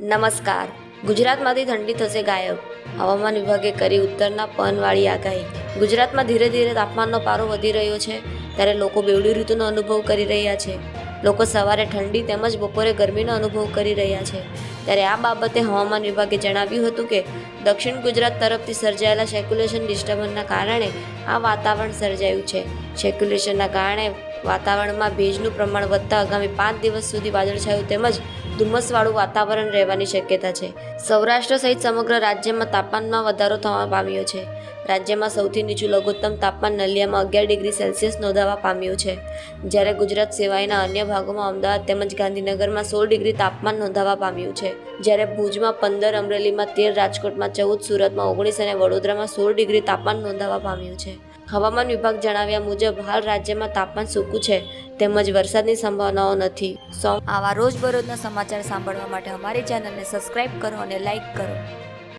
નમસ્કાર. ગુજરાતમાંથી ઠંડી થશે ગાયબ. હવામાન વિભાગે કરી ઉત્તરના પનવાળી આગાહી. ગુજરાતમાં ધીરે ધીરે તાપમાનનો પારો વધી રહ્યો છે, ત્યારે લોકો બેવડી ઋતુનો અનુભવ કરી રહ્યા છે. લોકો સવારે ઠંડી તેમજ બપોરે ગરમીનો અનુભવ કરી રહ્યા છે. ત્યારે આ બાબતે હવામાન વિભાગે જણાવ્યું હતું કે, દક્ષિણ ગુજરાત તરફથી સર્જાયેલા સેક્યુલેશન ડિસ્ટર્બન્સના કારણે આ વાતાવરણ સર્જાયું છે. સેક્યુલેશનના કારણે વાતાવરણમાં ભેજનું પ્રમાણ વધતા આગામી પાંચ દિવસ સુધી વાદળછાયું તેમજ ધુમ્મસવાળું વાતાવરણ રહેવાની શક્યતા છે. સૌરાષ્ટ્ર સહિત સમગ્ર રાજ્યમાં તાપમાનમાં વધારો થવા પામ્યો છે. રાજ્યમાં સૌથી નીચું લઘુત્તમ તાપમાન નલિયામાં અગિયાર ડિગ્રી સેલ્સિયસ નોંધાવા પામ્યું છે. જ્યારે ગુજરાત સિવાયના અન્ય ભાગોમાં અમદાવાદ તેમજ ગાંધીનગરમાં સોળ ડિગ્રી તાપમાન નોંધાવા પામ્યું છે. જ્યારે ભુજમાં પંદર, અમરેલીમાં તેર, રાજકોટમાં ચૌદ, સુરતમાં ઓગણીસ અને વડોદરામાં સોળ ડિગ્રી તાપમાન નોંધાવા પામ્યું છે. હવામાન વિભાગ જણાવ્યા મુજબ, હાલ રાજ્યમાં તાપમાન સૂકું છે. તેમજ વરસાદની સંભાવનાઓ નથી. સો આવા રોજબરોજના સમાચાર સાંભળવા માટે અમારી ચેનલને સબસ્ક્રાઇબ કરો અને લાઇક કરો.